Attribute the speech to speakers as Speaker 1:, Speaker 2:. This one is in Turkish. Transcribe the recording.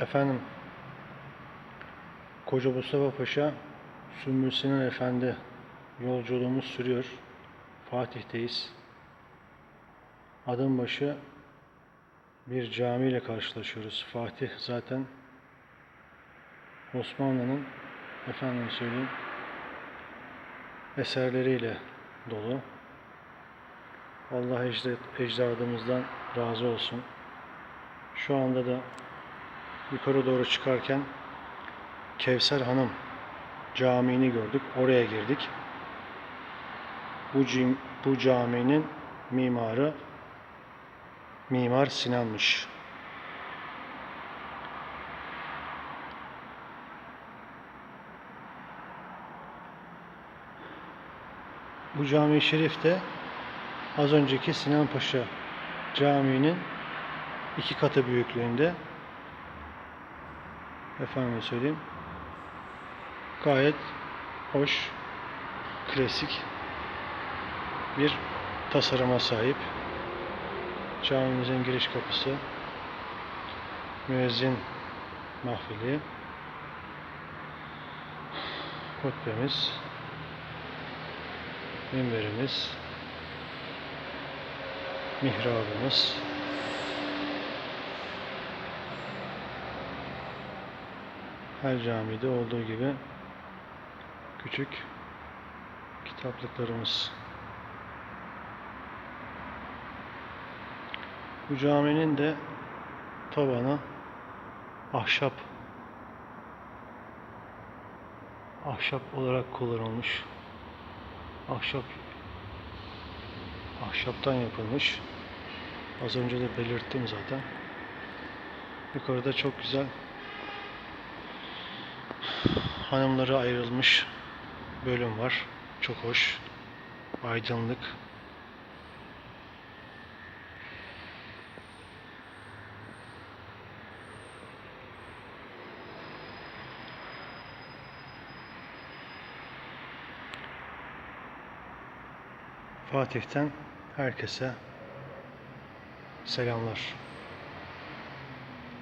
Speaker 1: Efendim, Koca Mustafa Paşa, Sümbül Sinan Efendi yolculuğumuz sürüyor. Fatih'teyiz. Adım başı bir camiyle karşılaşıyoruz. Fatih zaten Osmanlı'nın efendim söyleyeyim eserleriyle dolu. Allah ecdad, ecdadımızdan razı olsun. Şu anda da yukarı doğru çıkarken Kevser Hanım Camii'ni gördük. Oraya girdik. Bu, bu caminin mimarı Mimar Sinan'mış. Bu cami-i şerif de az önceki Sinan Paşa Camii'nin iki katı büyüklüğünde. Efendim söyleyeyim. Gayet hoş, klasik bir tasarıma sahip. Camimizin giriş kapısı, müezzin mahfili, hutbemiz, minberimiz, mihrabımız, her camide olduğu gibi küçük kitaplıklarımız. Bu caminin de tavanı ahşap ahşap olarak kullanılmış. Ahşap ahşaptan yapılmış. Az önce de belirttim zaten. Yukarıda çok güzel hanımlara ayrılmış bölüm var. Çok hoş. Aydınlık. Fatih'ten herkese selamlar.